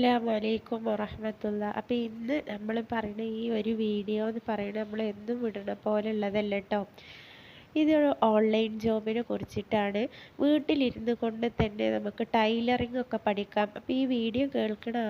അസ്സലാമു അലൈക്കും വറഹമത്തുള്ള. അപ്പോൾ ഇന്ന് നമ്മൾ പറയുന്ന ഈ ഒരു വീഡിയോ എന്ന് പറയുന്നത് നമ്മൾ എന്നും പോലെ ഉള്ളതല്ല കേട്ടോ ഇതൊരു ഓൺലൈൻ ജോബിനെ കുറിച്ചിട്ടാണ്. വീട്ടിലിരുന്ന് കൊണ്ട് തന്നെ നമുക്ക് ടൈലറിംഗ് ഒക്കെ പഠിക്കാം. അപ്പോൾ ഈ വീഡിയോ കേൾക്കുന്ന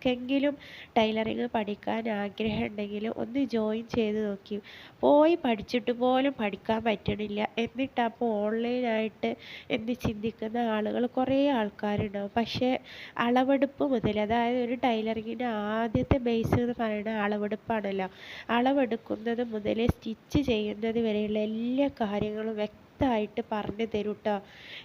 ആർക്കെങ്കിലും ടൈലറിങ് പഠിക്കാൻ ആഗ്രഹം ഉണ്ടെങ്കിൽ ഒന്ന് ജോയിൻ ചെയ്ത് നോക്കി. പോയി പഠിച്ചിട്ട് പോലും പഠിക്കാൻ പറ്റണില്ല. എന്നിട്ടപ്പോൾ ഓൺലൈനായിട്ട് എന്ന് ചിന്തിക്കുന്ന ആളുകൾ കുറേ ആൾക്കാരുണ്ടാവും. പക്ഷേ അളവെടുപ്പ് മുതൽ അതായത് ഒരു ടൈലറിങ്ങിന്റെ ആദ്യത്തെ ബേസ് എന്ന് പറയുന്നത് അളവെടുപ്പാണല്ലോ. അളവെടുക്കുന്നത് മുതൽ സ്റ്റിച്ച് ചെയ്യുന്നത് വരെയുള്ള എല്ലാ കാര്യങ്ങളും വ്യക്തമായിട്ട് പറഞ്ഞു തരും കേട്ടോ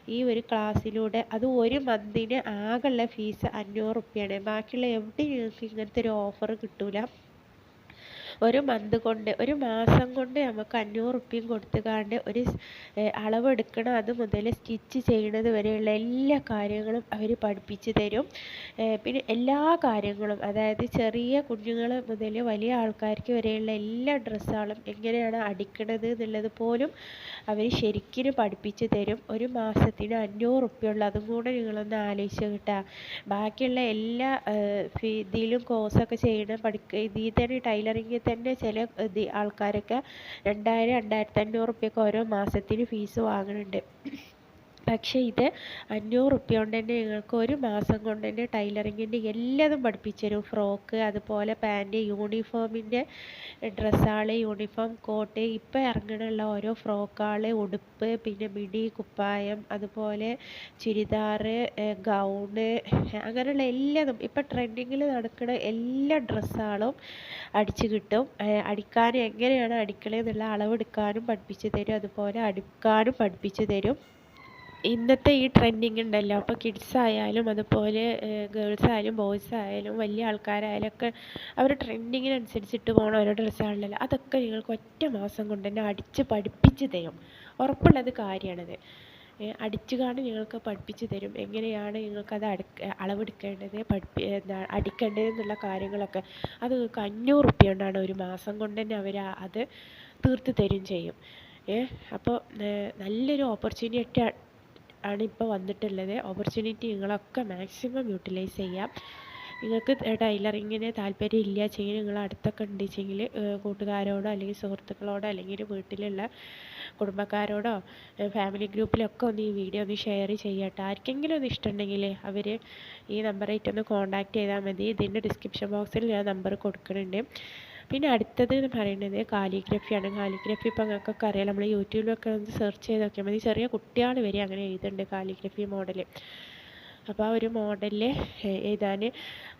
ഈ ഒരു ക്ലാസ്സിലൂടെ അത് ഒരു മന്തിന് ആകെയുള്ള ഫീസ് അഞ്ഞൂറ് റുപ്യയാണ് ബാക്കിയുള്ള എവിടെയും നിങ്ങൾക്ക് ഇങ്ങനത്തെ ഒരു ഓഫർ കിട്ടൂല. ഒരു മന്ത് കൊണ്ട് ഒരു മാസം കൊണ്ട് നമുക്ക് അഞ്ഞൂറ് റുപ്യയും കൊടുത്തുകാണ്ട് ഒരു അളവെടുക്കണം. അത് മുതൽ സ്റ്റിച്ച് ചെയ്യണത് വരെയുള്ള എല്ലാ കാര്യങ്ങളും അവർ പഠിപ്പിച്ച് തരും. പിന്നെ എല്ലാ കാര്യങ്ങളും അതായത് ചെറിയ കുഞ്ഞുങ്ങൾ മുതൽ വലിയ ആൾക്കാർക്ക് വരെയുള്ള എല്ലാ ഡ്രസ്സുകളും എങ്ങനെയാണ് അടിക്കണത് എന്നുള്ളത് പോലും അവർ ശരിക്കും പഠിപ്പിച്ച് തരും. ഒരു മാസത്തിന് അഞ്ഞൂറ് റുപ്യ ഉള്ളൂ. അതും കൂടെ നിങ്ങളൊന്ന് ആലോചിച്ച് കിട്ടുക ബാക്കിയുള്ള എല്ലാ ഇതിലും കോഴ്സൊക്കെ ചെയ്യണം പഠിക്കുക ഇതിൽ തന്നെ ടൈലറിങ്ങിൽ തന്നെ ചില ആൾക്കാരൊക്കെ രണ്ടായിരം രണ്ടായിരത്തി അഞ്ഞൂറ് റുപ്യൊക്കെ ഓരോ മാസത്തിന് ഫീസ് വാങ്ങുന്നുണ്ട് പക്ഷേ ഇത് അഞ്ഞൂറ് റുപ്യ കൊണ്ട് തന്നെ നിങ്ങൾക്ക് ഒരു മാസം കൊണ്ട് തന്നെ ടൈലറിങ്ങിന്റെ എല്ലാതും പഠിപ്പിച്ചു തരും. ഫ്രോക്ക് അതുപോലെ പാന്റ് യൂണിഫോമിന്റെ ഡ്രസ്സാൾ യൂണിഫോം കോട്ട് ഇപ്പോൾ ഇറങ്ങണുള്ള ഓരോ ഫ്രോക്കാൾ ഉടുപ്പ് പിന്നെ മിഡി കുപ്പായം അതുപോലെ ചുരിദാർ ഗൗണ് അങ്ങനെയുള്ള എല്ലാതും ഇപ്പോൾ ട്രെൻഡിങ്ങിൽ നടക്കുന്ന എല്ലാ ഡ്രസ്സുകളും അടിച്ച് കിട്ടും. അടിക്കാൻ എങ്ങനെയാണ് അടിക്കണത് എന്നുള്ള അളവെടുക്കാനും പഠിപ്പിച്ച് തരും. അതുപോലെ അടിക്കാനും പഠിപ്പിച്ച് തരും. ഇന്നത്തെ ഈ ട്രെൻഡിങ് ഉണ്ടല്ലോ. അപ്പോൾ കിഡ്സ് ആയാലും അതുപോലെ ഗേൾസ് ആയാലും ബോയ്സ് ആയാലും വലിയ ആൾക്കാരായാലും ഒക്കെ അവർ ട്രെൻഡിങ്ങിനനുസരിച്ചിട്ട് പോകണ ഓരോ ഡ്രസ്സാണല്ലോ അതൊക്കെ നിങ്ങൾക്ക് ഒറ്റ മാസം കൊണ്ട് തന്നെ അടിച്ച് പഠിപ്പിച്ച് തരും. ഉറപ്പുള്ളത് കാര്യമാണത്. അടിച്ചു കാണി നിങ്ങൾക്ക് പഠിപ്പിച്ച് തരും. എങ്ങനെയാണ് നിങ്ങൾക്കത് അടി അളവെടുക്കേണ്ടത് പഠിപ്പി എന്താ അടിക്കേണ്ടത് എന്നുള്ള കാര്യങ്ങളൊക്കെ അത് നിങ്ങൾക്ക് അഞ്ഞൂറ് റുപ്യ കൊണ്ടാണ് ഒരു മാസം കൊണ്ട് തന്നെ അവർ അത് തീർത്ത് തരും ചെയ്യും. അപ്പോൾ നല്ലൊരു ഓപ്പർച്യൂണിറ്റി ആണ് ഇപ്പോൾ വന്നിട്ടുള്ളത്. ഓപ്പർച്യൂണിറ്റി നിങ്ങളൊക്കെ മാക്സിമം യൂട്ടിലൈസ് ചെയ്യാം. നിങ്ങൾക്ക് ടൈലറിങ്ങിന് താല്പര്യം ഇല്ല വെച്ചെങ്കിൽ നിങ്ങൾ അടുത്തൊക്കെ ഉണ്ടെച്ചെങ്കിൽ കൂട്ടുകാരോടോ അല്ലെങ്കിൽ സുഹൃത്തുക്കളോടോ അല്ലെങ്കിൽ വീട്ടിലുള്ള കുടുംബക്കാരോടോ ഫാമിലി ഗ്രൂപ്പിലൊക്കെ ഒന്ന് ഈ വീഡിയോ ഒന്ന് ഷെയർ ചെയ്യട്ടെ. ആർക്കെങ്കിലും ഒന്ന് ഇഷ്ടമുണ്ടെങ്കിൽ അവർ ഈ നമ്പറായിട്ട് ഒന്ന് കോൺടാക്റ്റ് ചെയ്താൽ മതി. ഇതിന്റെ ഡിസ്ക്രിപ്ഷൻ ബോക്സിൽ ഞാൻ നമ്പർ കൊടുക്കുന്നുണ്ട്. പിന്നെ അടുത്തത് എന്ന് പറയുന്നത് കാലിഗ്രഫിയാണ്. കാലിഗ്രഫി ഇപ്പോൾ നിങ്ങൾക്കൊക്കെ അറിയാം. നമ്മൾ യൂട്യൂബിലൊക്കെ ഒന്ന് സെർച്ച് ചെയ്ത് നോക്കിയാൽ മതി. ചെറിയ കുട്ടികൾ വരെ അങ്ങനെ എഴുതുന്നുണ്ട് കാലിഗ്രഫി മോഡൽ അപ്പോൾ ആ ഒരു മോഡലിൽ എഴുതാൻ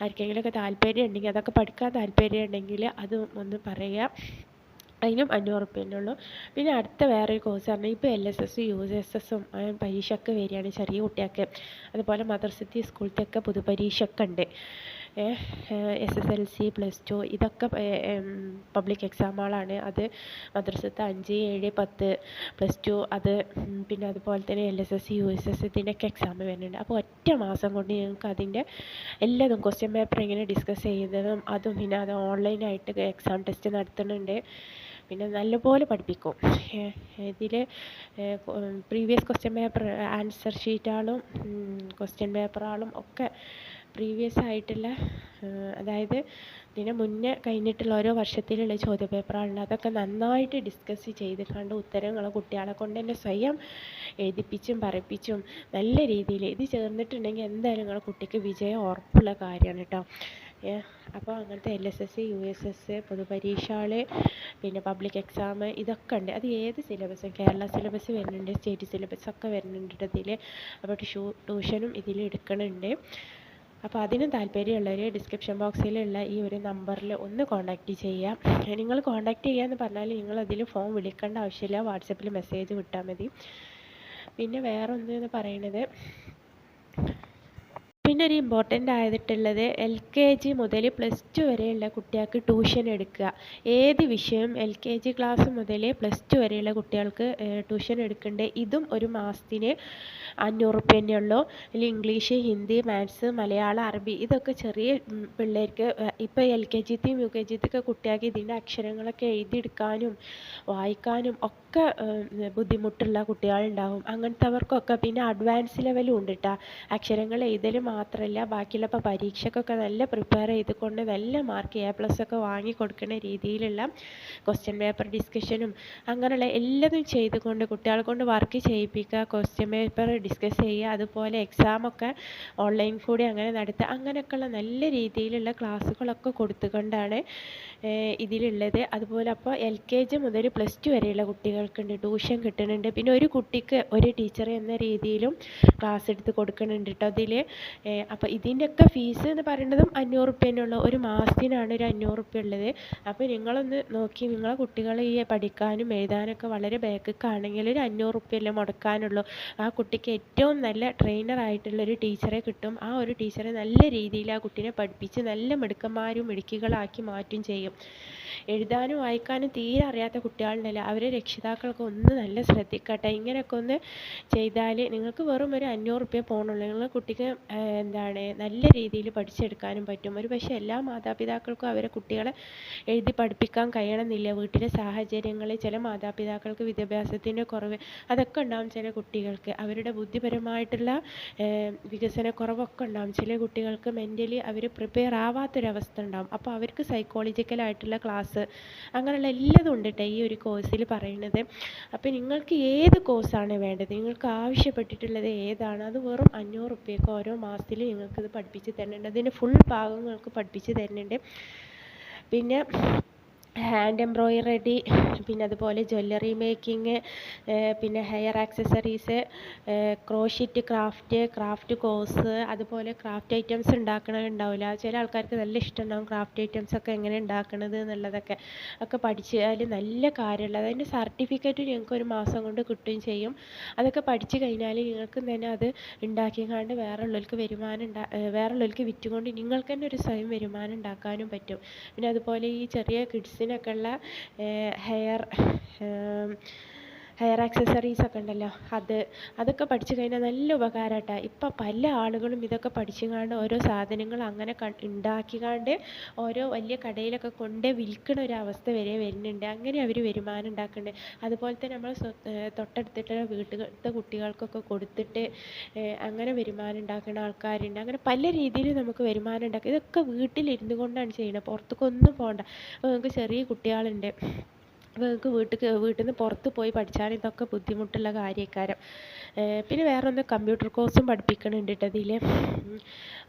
ആർക്കെങ്കിലുമൊക്കെ താല്പര്യം ഉണ്ടെങ്കിൽ അതൊക്കെ പഠിക്കാൻ താല്പര്യം ഉണ്ടെങ്കിൽ അത് ഒന്ന് പറയുക. അതിനും അഞ്ഞൂറ് റുപ്യന്നെ ഉള്ളൂ. പിന്നെ അടുത്ത വേറൊരു കോഴ്സ് പറഞ്ഞാൽ ഇപ്പോൾ L S S U S എസും പരീക്ഷയൊക്കെ വരികയാണ് ചെറിയ കുട്ടികൾക്ക്. അതുപോലെ മദ്രസത്തി സ്കൂളത്തൊക്കെ പൊതുപരീക്ഷയൊക്കെ ഉണ്ട്. S S L C plus two ഇതൊക്കെ പബ്ലിക് എക്സാമുകളാണ് അത് മദ്രസത്തെ അഞ്ച് ഏഴ് പത്ത് പ്ലസ് ടു അത് പിന്നെ അതുപോലെ തന്നെ L S S U S S ഇതിന്റെയൊക്കെ എക്സാം വരുന്നുണ്ട്. അപ്പോൾ ഒറ്റ മാസം കൊണ്ട് ഞങ്ങൾക്ക് അതിന്റെ എല്ലാതും ക്വസ്റ്റ്യൻ പേപ്പർ എങ്ങനെ ഡിസ്കസ് ചെയ്തതും അതും പിന്നെ അത് ഓൺലൈനായിട്ട് എക്സാം ടെസ്റ്റ് നടത്തുന്നുണ്ട്. പിന്നെ നല്ലപോലെ പഠിപ്പിക്കും. ഇതിൽ പ്രീവിയസ് ക്വസ്റ്റ്യൻ പേപ്പർ ആൻസർ ഷീറ്റാളും ക്വസ്റ്റ്യൻ പേപ്പറുകളും ഒക്കെ പ്രീവിയസ് ആയിട്ടുള്ള അതായത് ഇതിന് മുന്നേ കഴിഞ്ഞിട്ടുള്ള ഓരോ വർഷത്തിലുള്ള ചോദ്യപേപ്പറുകളുണ്ട് അതൊക്കെ നന്നായിട്ട് ഡിസ്കസ് ചെയ്ത് കണ്ട് ഉത്തരങ്ങൾ കുട്ടികളെ കൊണ്ട് തന്നെ സ്വയം എഴുതിപ്പിച്ചും പറയിപ്പിച്ചും നല്ല രീതിയിൽ ഇത് ചേർന്നിട്ടുണ്ടെങ്കിൽ എന്തായാലും നിങ്ങളുടെ കുട്ടിക്ക് വിജയം ഉറപ്പുള്ള കാര്യമാണ് കേട്ടോ. അപ്പോൾ അങ്ങനത്തെ L S S U S S പൊതുപരീക്ഷകൾ പിന്നെ പബ്ലിക് എക്സാം ഇതൊക്കെ ഉണ്ട്. അത് ഏത് സിലബസും കേരള സിലബസ് വരുന്നുണ്ട് സ്റ്റേറ്റ് സിലബസ് ഒക്കെ വരുന്നുണ്ട് ഇതിൽ അപ്പോൾ ട്യൂഷനും ഇതിൽ എടുക്കണുണ്ട്. അപ്പോൾ അതിന് താല്പര്യമുള്ളവർ ഡിസ്ക്രിപ്ഷൻ ബോക്സിലുള്ള ഈ ഒരു നമ്പറിൽ ഒന്ന് കോൺടാക്റ്റ് ചെയ്യാം. നിങ്ങൾ കോൺടാക്റ്റ് ചെയ്യാമെന്ന് പറഞ്ഞാൽ നിങ്ങൾ അതിൽ ഫോം വിളിക്കേണ്ട ആവശ്യമില്ല. വാട്സപ്പിൽ മെസ്സേജ് വിട്ടാൽ മതി. പിന്നെ വേറെ ഒന്ന് പറയുന്നത് പിന്നെ ഒരു ഇമ്പോർട്ടന്റ് ആയിട്ടുള്ളത് എൽ കെ ജി മുതൽ പ്ലസ് ടു വരെയുള്ള കുട്ടികൾക്ക് ട്യൂഷൻ എടുക്കുക. ഏത് വിഷയം എൽ കെ ജി ക്ലാസ് മുതൽ പ്ലസ് ടു വരെയുള്ള കുട്ടികൾക്ക് ട്യൂഷൻ എടുക്കേണ്ടത് ഇതും ഒരു മാസത്തിന് അഞ്ഞൂറ് റുപ്യ തന്നെ ഉള്ളൂ അതിൽ ഇംഗ്ലീഷ് ഹിന്ദി മാത്സ് മലയാളം അറബി ഇതൊക്കെ ചെറിയ പിള്ളേർക്ക് ഇപ്പോൾ എൽ കെ ജിത്തെയും യു കെ ജിത്തെയൊക്കെ കുട്ടികൾക്ക് ഇതിന്റെ അക്ഷരങ്ങളൊക്കെ എഴുതിയെടുക്കാനും വായിക്കാനും ഒക്കെ ബുദ്ധിമുട്ടുള്ള കുട്ടികളുണ്ടാവും അങ്ങനത്തെ അവർക്കൊക്കെ പിന്നെ അഡ്വാൻസ് ലെവലും ഉണ്ട് കേട്ടോ അക്ഷരങ്ങൾ എഴുതൽ മാത്രം മാത്രമല്ല ബാക്കിയുള്ള ഇപ്പോൾ പരീക്ഷയ്ക്കൊക്കെ നല്ല പ്രിപ്പയർ ചെയ്തുകൊണ്ട് നല്ല മാർക്ക് എ പ്ലസ് ഒക്കെ വാങ്ങി കൊടുക്കുന്ന രീതിയിലുള്ള ക്വസ്റ്റ്യൻ പേപ്പർ ഡിസ്കഷനും അങ്ങനെയുള്ള എല്ലാതും ചെയ്തുകൊണ്ട് കുട്ടികളെ കൊണ്ട് വർക്ക് ചെയ്യിപ്പിക്കുക ക്വസ്റ്റ്യൻ പേപ്പർ ഡിസ്കസ് ചെയ്യുക അതുപോലെ എക്സാമൊക്കെ ഓൺലൈൻ കൂടി അങ്ങനെ നടത്തുക അങ്ങനെയൊക്കെയുള്ള നല്ല രീതിയിലുള്ള ക്ലാസ്സുകളൊക്കെ കൊടുത്തുകൊണ്ടാണ് ഇതിലുള്ളത്. അതുപോലെ അപ്പോൾ എൽ കെ ജി മുതൽ പ്ലസ് ടു വരെയുള്ള കുട്ടികൾക്കുണ്ട് ട്യൂഷൻ കിട്ടുന്നുണ്ട്. പിന്നെ ഒരു കുട്ടിക്ക് ഒരു ടീച്ചർ എന്ന രീതിയിലും ക്ലാസ് എടുത്ത് കൊടുക്കുന്നുണ്ട് കേട്ടോ അതിൽ അപ്പോൾ ഇതിന്റെയൊക്കെ ഫീസ് എന്ന് പറയുന്നതും അഞ്ഞൂറ് റുപ്യ ഉള്ളൂ ഒരു മാസത്തിനാണ് ഒരു അഞ്ഞൂറ് റുപ്യ ഉള്ളത് അപ്പോൾ നിങ്ങളൊന്ന് നോക്കി നിങ്ങളെ കുട്ടികൾ ഈ പഠിക്കാനും എഴുതാനൊക്കെ വളരെ ബാക്കിക്കാണെങ്കിൽ ഒരു അഞ്ഞൂറ് റുപ്യല്ലേ മുടക്കാനുള്ളൂ. ആ കുട്ടിക്ക് ഏറ്റവും നല്ല ട്രെയിനർ ആയിട്ടുള്ള ഒരു ടീച്ചറെ കിട്ടും. ആ ഒരു ടീച്ചറെ നല്ല രീതിയിൽ ആ കുട്ടീനെ പഠിപ്പിച്ച് നല്ല മിടുക്കന്മാരും മിടുക്കികളാക്കി മാറ്റും ചെയ്യും. എഴുതാനും വായിക്കാനും തീരെ അറിയാത്ത കുട്ടികളുണ്ടല്ലോ. അവരെ രക്ഷിതാക്കളൊക്കെ ഒന്ന് നല്ല ശ്രദ്ധിക്കട്ടെ. ഇങ്ങനെയൊക്കെ ഒന്ന് ചെയ്താൽ നിങ്ങൾക്ക് വെറും ഒരു അഞ്ഞൂറ് റുപ്യ പോകണുള്ളൂ നിങ്ങളുടെ കുട്ടിക്ക് എന്താണ് നല്ല രീതിയിൽ പഠിച്ചെടുക്കാനും പറ്റും. ഒരു പക്ഷേ എല്ലാ മാതാപിതാക്കൾക്കും അവരെ കുട്ടികളെ എഴുതി പഠിപ്പിക്കാൻ കഴിയണമെന്നില്ല. വീട്ടിലെ സാഹചര്യങ്ങൾ ചില മാതാപിതാക്കൾക്ക് വിദ്യാഭ്യാസത്തിന്റെ കുറവ് അതൊക്കെ ഉണ്ടാവും ചില കുട്ടികൾക്ക്. അവരുടെ ബുദ്ധിപരമായിട്ടുള്ള വികസനക്കുറവൊക്കെ ഉണ്ടാവും. ചില കുട്ടികൾക്ക് മെന്റലി അവർ പ്രിപ്പയർ ആവാത്തൊരവസ്ഥ ഉണ്ടാവും. അപ്പോൾ അവർക്ക് സൈക്കോളജിക്കലായിട്ടുള്ള ക്ലാസ് അങ്ങനെയുള്ള എല്ലതും ഉണ്ട് കേട്ടോ ഈ ഒരു കോഴ്സിൽ പറയുന്നത്. അപ്പോൾ നിങ്ങൾക്ക് ഏത് കോഴ്സാണ് വേണ്ടത്? നിങ്ങൾക്ക് ആവശ്യപ്പെട്ടിട്ടുള്ളത് ഏതാണ്? അത് വെറും അഞ്ഞൂറ് റുപ്യക്ക് ഓരോ മാസത്തിൽ ഞങ്ങൾക്കിത് പഠിപ്പിച്ച് തരുന്നുണ്ട്. അതിന്റെ ഫുൾ ഭാഗങ്ങൾക്ക് പഠിപ്പിച്ച് തരുന്നുണ്ട്. പിന്നെ ഹാൻഡ് എംബ്രോയിഡറി പിന്നെ അതുപോലെ ജ്വല്ലറി മേക്കിംഗ് പിന്നെ hair accessories crochet craft craft course അതുപോലെ ക്രാഫ്റ്റ് ഐറ്റംസ് ഉണ്ടാക്കണത് ഉണ്ടാവില്ല. ചില ആൾക്കാർക്ക് നല്ല ഇഷ്ടമുണ്ടാവും ക്രാഫ്റ്റ് ഐറ്റംസ് ഒക്കെ എങ്ങനെ ഉണ്ടാക്കണത് എന്നുള്ളതൊക്കെ. ഒക്കെ പഠിച്ചാൽ നല്ല കാര്യമുള്ള അതിന്റെ സർട്ടിഫിക്കറ്റ് ഞങ്ങൾക്ക് ഒരു മാസം കൊണ്ട് കിട്ടുകയും ചെയ്യും. അതൊക്കെ പഠിച്ചു കഴിഞ്ഞാൽ നിങ്ങൾക്ക് തന്നെ അത് ഉണ്ടാക്കിക്കാണ്ട് വേറെ ഉള്ളവർക്ക് വരുമാനം ഉണ്ടാ വേറെ ഉള്ളവർക്ക് വിറ്റുകൊണ്ട് നിങ്ങൾക്ക് തന്നെ ഒരു സ്വയം വരുമാനം ഉണ്ടാക്കാനും പറ്റും. പിന്നെ അതുപോലെ ഈ ചെറിയ കിഡ്സിനൊക്കെ ഉള്ള ഹെയർ ഹെയർ ആക്സസറീസ് ഒക്കെ ഉണ്ടല്ലോ. അത് അതൊക്കെ പഠിച്ചു കഴിഞ്ഞാൽ നല്ല ഉപകാരമാട്ടോ ഇപ്പം പല ആളുകളും ഇതൊക്കെ പഠിച്ചു പഠിച്ചുകൊണ്ട് ഓരോ സാധനങ്ങൾ അങ്ങനെ ഉണ്ടാക്കിക്കാണ്ട് ഓരോ വലിയ കടയിലൊക്കെ കൊണ്ട് വിൽക്കണ ഒരു അവസ്ഥ വരെ വരുന്നുണ്ട്. അങ്ങനെ അവർ വരുമാനം ഉണ്ടാക്കുന്നുണ്ട് അതുപോലെ തന്നെ നമ്മൾ തൊട്ടടുത്തിട്ടുള്ള വീട്ടിലത്തെ കുട്ടികൾക്കൊക്കെ കൊടുത്തിട്ട് അങ്ങനെ വരുമാനം ഉണ്ടാക്കുന്ന ആൾക്കാരുണ്ട്. അങ്ങനെ പല രീതിയിൽ നമുക്ക് വരുമാനം ഉണ്ടാക്കാം ഇതൊക്കെ വീട്ടിലിരുന്നു കൊണ്ടാണ് ചെയ്യുന്നത് പുറത്തേക്കൊന്നും പോകണ്ട അപ്പോൾ നിങ്ങൾക്ക് ചെറിയ കുട്ടികളുണ്ട്. നിങ്ങൾക്ക് വീട്ടിൽ വീട്ടിൽ നിന്ന് പുറത്ത് പോയി പഠിച്ചാൽ ഇതൊക്കെ ബുദ്ധിമുട്ടുള്ള കാര്യക്കാരം. പിന്നെ വേറെ ഒന്ന് കമ്പ്യൂട്ടർ കോഴ്സും പഠിപ്പിക്കുന്നുണ്ട് കേട്ടോ ഇതിൽ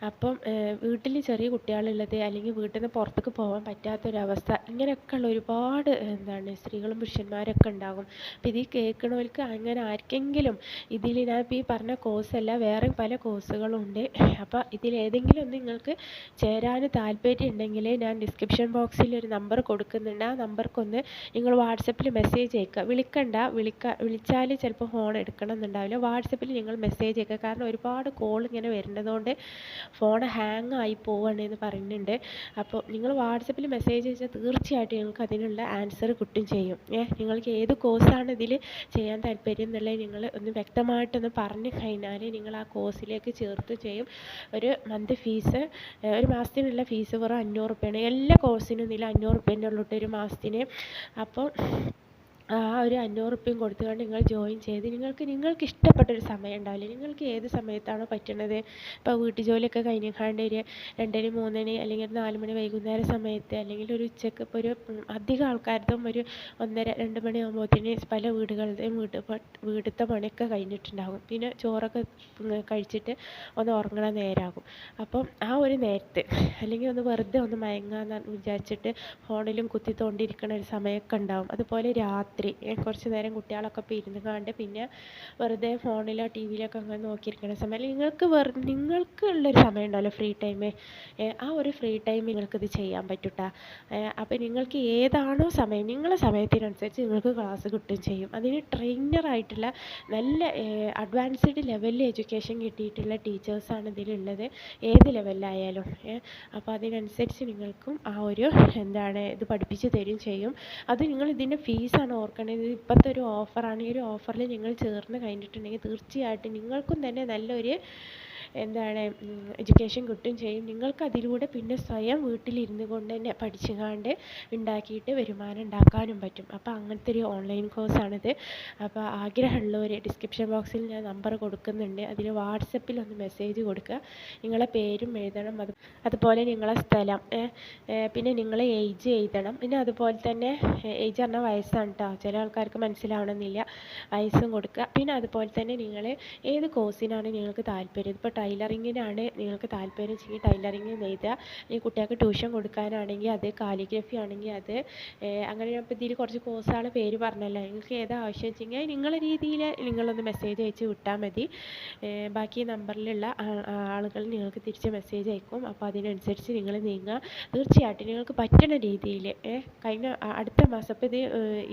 അപ്പം വീട്ടിൽ ചെറിയ കുട്ടികളുള്ളത് അല്ലെങ്കിൽ വീട്ടിൽ നിന്ന് പുറത്തേക്ക് പോകാൻ പറ്റാത്തൊരവസ്ഥ ഇങ്ങനെയൊക്കെയുള്ള ഒരുപാട് എന്താണ് സ്ത്രീകളും പുരുഷന്മാരൊക്കെ ഉണ്ടാകും. അപ്പം ഇത് കേൾക്കണവർക്ക് അങ്ങനെ ആർക്കെങ്കിലും ഇതിൽ ഞാൻ ഇപ്പോൾ ഈ പറഞ്ഞ കോഴ്സല്ല വേറെ പല കോഴ്സുകളും ഉണ്ട്. അപ്പോൾ ഇതിലേതെങ്കിലും ഒന്ന് നിങ്ങൾക്ക് ചേരാൻ താല്പര്യം ഉണ്ടെങ്കിൽ ഞാൻ ഡിസ്ക്രിപ്ഷൻ ബോക്സിൽ ഒരു നമ്പർ കൊടുക്കുന്നുണ്ട്. ആ നമ്പർക്കൊന്ന് നിങ്ങൾ വാട്സപ്പിൽ മെസ്സേജ് അയക്കുക വിളിക്കണ്ട. വിളിക്ക വിളിച്ചാൽ ചിലപ്പോൾ ഫോൺ എടുക്കണം എന്നുണ്ടാവില്ല വാട്സപ്പിൽ നിങ്ങൾ മെസ്സേജ് അയക്കുക കാരണം ഒരുപാട് കോൾ ഇങ്ങനെ വരുന്നതുകൊണ്ട് ഫോൺ ഹാങ് ആയി പോവുകയാണ് എന്ന് പറയുന്നുണ്ട്. അപ്പോൾ നിങ്ങൾ വാട്സപ്പിൽ മെസ്സേജ് അയച്ചാൽ തീർച്ചയായിട്ടും നിങ്ങൾക്ക് അതിനുള്ള ആൻസർ കിട്ടും ചെയ്യും. ഏഹ് നിങ്ങൾക്ക് ഏത് കോഴ്സാണ് ഇതിൽ ചെയ്യാൻ താല്പര്യം എന്നുള്ളത് നിങ്ങൾ ഒന്ന് വ്യക്തമായിട്ടൊന്ന് പറഞ്ഞു കഴിഞ്ഞാൽ നിങ്ങൾ ആ കോഴ്സിലേക്ക് ചേർത്ത് ചെയ്യും. ഒരു മന്ത് ഫീസ് ഒരു മാസത്തിനുള്ള ഫീസ് വെറും അഞ്ഞൂറ് രൂപയാണ് എല്ലാ കോഴ്സിനും ഇതിൽ അഞ്ഞൂറ് റുപ്യേന്റെ ഉള്ളിട്ട് ഒരു മാസത്തിന്. അപ്പോൾ about ആ ഒരു അഞ്ഞൂറ് റുപ്യയും കൊടുത്തുകൊണ്ട് നിങ്ങൾ ജോയിൻ ചെയ്ത് നിങ്ങൾക്ക് നിങ്ങൾക്ക് ഇഷ്ടപ്പെട്ട ഒരു സമയം ഉണ്ടാവില്ലേ? നിങ്ങൾക്ക് ഏത് സമയത്താണോ പറ്റുന്നത് ഇപ്പോൾ വീട്ടു ജോലിയൊക്കെ കഴിഞ്ഞാണ്ട് ഒരു രണ്ടര മൂന്നണി അല്ലെങ്കിൽ ഒരു നാല് മണി വൈകുന്നേര സമയത്ത് അല്ലെങ്കിൽ ഒരു ഉച്ചയ്ക്ക് ഇപ്പോൾ ഒരു അധികം ആൾക്കാരതും ഒരു ഒന്നര രണ്ട് മണിയാകുമ്പോഴത്തേന് പല വീടുകളുടെയും വീട് വീട്ടിലത്തെ പണിയൊക്കെ കഴിഞ്ഞിട്ടുണ്ടാകും. പിന്നെ ചോറൊക്കെ കഴിച്ചിട്ട് ഒന്ന് ഉറങ്ങണ നേരമാകും അപ്പം ആ ഒരു നേരത്ത് അല്ലെങ്കിൽ ഒന്ന് വെറുതെ ഒന്ന് മയങ്ങാന്ന് വിചാരിച്ചിട്ട് ഫോണിലും കുത്തി തോണ്ടിയിരിക്കണ ഒരു സമയമൊക്കെ ഉണ്ടാകും അതുപോലെ രാത്രി കുറച്ച് നേരം കുട്ടികളൊക്കെ ഒപ്പം ഇരുന്ന് കണ്ട് പിന്നെ വെറുതെ ഫോണിലോ ടി വിയിലൊക്കെ അങ്ങനെ നോക്കിയിരിക്കുന്ന സമയം. നിങ്ങൾക്ക് വെറു നിങ്ങൾക്ക് ഉള്ളൊരു സമയം ഉണ്ടല്ലോ ഫ്രീ ടൈം ആ ഒരു ഫ്രീ ടൈം നിങ്ങൾക്ക് ഇത് ചെയ്യാൻ പറ്റൂട്ടാ. കേട്ടോ അപ്പോൾ നിങ്ങൾക്ക് ഏതാണോ സമയം നിങ്ങളെ സമയത്തിനനുസരിച്ച് നിങ്ങൾക്ക് ക്ലാസ് കിട്ടുകയും ചെയ്യും. അതിന് ട്രെയിനർ ആയിട്ടുള്ള നല്ല അഡ്വാൻസ്ഡ് ലെവലിൽ എഡ്യൂക്കേഷൻ കിട്ടിയിട്ടുള്ള ടീച്ചേഴ്സാണ് ഇതിലുള്ളത്. ഏത് ലെവലിലായാലും അപ്പോൾ അതിനനുസരിച്ച് നിങ്ങൾക്കും ആ ഒരു എന്താണ് ഇത് പഠിപ്പിച്ച് തരും ചെയ്യും. അത് നിങ്ങൾ ഇതിന്റെ ഫീസാണ് ഓർക്കേണ്ടത് ഇത് ഇപ്പോഴത്തെ ഒരു ഓഫറാണ് ഈ ഒരു ഓഫറിൽ നിങ്ങൾ ചേർന്ന് കഴിഞ്ഞിട്ടുണ്ടെങ്കിൽ തീർച്ചയായിട്ടും നിങ്ങൾക്കും തന്നെ നല്ലൊരു എന്താണ് എഡ്യൂക്കേഷൻ കിട്ടുകയും ചെയ്യും. നിങ്ങൾക്ക് അതിലൂടെ പിന്നെ സ്വയം വീട്ടിലിരുന്ന് കൊണ്ട് തന്നെ പഠിച്ചുകൊണ്ട് ഉണ്ടാക്കിയിട്ട് വരുമാനം ഉണ്ടാക്കാനും പറ്റും. അപ്പോൾ അങ്ങനത്തെ ഒരു ഓൺലൈൻ കോഴ്സാണിത് അപ്പോൾ ആഗ്രഹമുള്ളവർ ഡിസ്ക്രിപ്ഷൻ ബോക്സിൽ ഞാൻ നമ്പർ കൊടുക്കുന്നുണ്ട്. അതിൽ വാട്സപ്പിൽ ഒന്ന് മെസ്സേജ് കൊടുക്കുക. നിങ്ങളെ പേരും എഴുതണം. അത് അതുപോലെ നിങ്ങളെ സ്ഥലം പിന്നെ നിങ്ങളെ ഏജ് എഴുതണം. പിന്നെ അതുപോലെ തന്നെ ഏജ് പറഞ്ഞാൽ വയസ്സാണ് കേട്ടോ ചില ആൾക്കാർക്ക് മനസ്സിലാവണമെന്നില്ല. വയസ്സും കൊടുക്കുക. പിന്നെ അതുപോലെ തന്നെ നിങ്ങൾ ഏത് കോഴ്സിനാണ് നിങ്ങൾക്ക് താല്പര്യം? ഇപ്പോൾ ടൈലറിങ്ങിനാണ് നിങ്ങൾക്ക് താല്പര്യം വെച്ചെങ്കിൽ ടൈലറിങ് നെയ്ത ഈ കുട്ടികൾക്ക് ട്യൂഷൻ കൊടുക്കാനാണെങ്കിൽ അത് കാലിഗ്രഫി ആണെങ്കിൽ അത് അങ്ങനെ ഞാൻ ഇപ്പോൾ ഇതിൽ കുറച്ച് കോഴ്സാണ് പേര് പറഞ്ഞല്ലോ. നിങ്ങൾക്ക് ഏതാ ആവശ്യം വെച്ചെങ്കിൽ നിങ്ങളെ രീതിയിൽ നിങ്ങളൊന്ന് മെസ്സേജ് അയച്ച് വിട്ടാൽ മതി. ബാക്കി നമ്പറിലുള്ള ആളുകൾ നിങ്ങൾക്ക് തിരിച്ച് മെസ്സേജ് അയക്കും. അപ്പോൾ അതിനനുസരിച്ച് നിങ്ങൾ നീങ്ങുക. തീർച്ചയായിട്ടും നിങ്ങൾക്ക് പറ്റുന്ന രീതിയിൽ കഴിഞ്ഞ അടുത്ത മാസം അപ്പോൾ ഇത്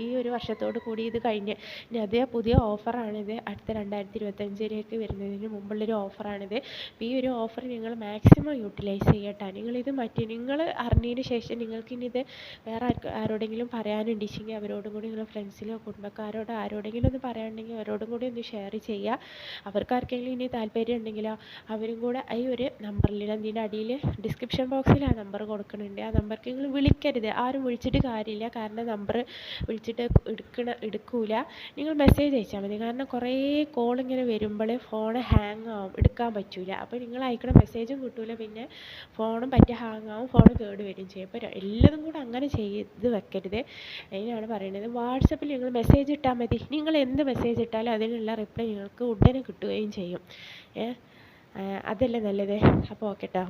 ഈ ഒരു വർഷത്തോട് കൂടി ഇത് കഴിഞ്ഞ് ഇനി അതേ പുതിയ ഓഫറാണിത് അടുത്ത രണ്ടായിരത്തി ഇരുപത്തഞ്ചിലേക്ക് വരുന്നതിന് മുമ്പുള്ളൊരു ഓഫറാണിത് ഈ ഒരു ഓഫർ നിങ്ങൾ മാക്സിമം യൂട്ടിലൈസ് ചെയ്യട്ടെ. നിങ്ങളിത് മറ്റേ നിങ്ങൾ അറിഞ്ഞതിന് ശേഷം നിങ്ങൾക്ക് ഇനി ഇത് വേറെ ആരോടെങ്കിലും പറയാനുണ്ടെങ്കിൽ അവരോടും കൂടി നിങ്ങൾ ഫ്രണ്ട്സിലോ കുടുംബക്കാരോടോ ആരോടെങ്കിലും ഒന്ന് പറയാനുണ്ടെങ്കിൽ അവരോടും കൂടി ഒന്ന് ഷെയർ ചെയ്യുക അവർക്ക് ആർക്കെങ്കിലും ഇനി താല്പര്യം ഉണ്ടെങ്കിലോ അവരും കൂടെ ഈ ഒരു നമ്പറിൽ അതിന്റെ അടിയിൽ ഡിസ്ക്രിപ്ഷൻ ബോക്സിൽ ആ നമ്പർ കൊടുക്കുന്നുണ്ട്. ആ നമ്പർക്ക് നിങ്ങൾ വിളിക്കരുത്. ആരും വിളിച്ചിട്ട് കാര്യമില്ല. കാരണം നമ്പർ വിളിച്ചിട്ട് എടുക്കണ എടുക്കൂല. നിങ്ങൾ മെസ്സേജ് അയച്ചാൽ മതി. കാരണം കുറേ കോൾ ഇങ്ങനെ വരുമ്പോൾ ഫോൺ ഹാങ് ആവും എടുക്കാൻ പറ്റൂല. അപ്പോൾ നിങ്ങൾ അയക്കുന്ന മെസ്സേജും കിട്ടൂല. പിന്നെ ഫോണും പറ്റി ഹാങ് ആവും. ഫോൺ കേട് വരും ചെയ്യും. അപ്പോൾ എല്ലാതും കൂടെ അങ്ങനെ ചെയ്ത് വെക്കരുത്. അതിനാണ് പറയുന്നത് വാട്സപ്പിൽ നിങ്ങൾ മെസ്സേജ് ഇട്ടാൽ മതി. നിങ്ങൾ എന്ത് മെസ്സേജ് ഇട്ടാലും അതിനുള്ള റിപ്ലൈ നിങ്ങൾക്ക് ഉടനെ കിട്ടുകയും ചെയ്യും. ഏ? അതല്ലേ നല്ലത്. അപ്പോൾ ഓക്കെ ട്ടോ.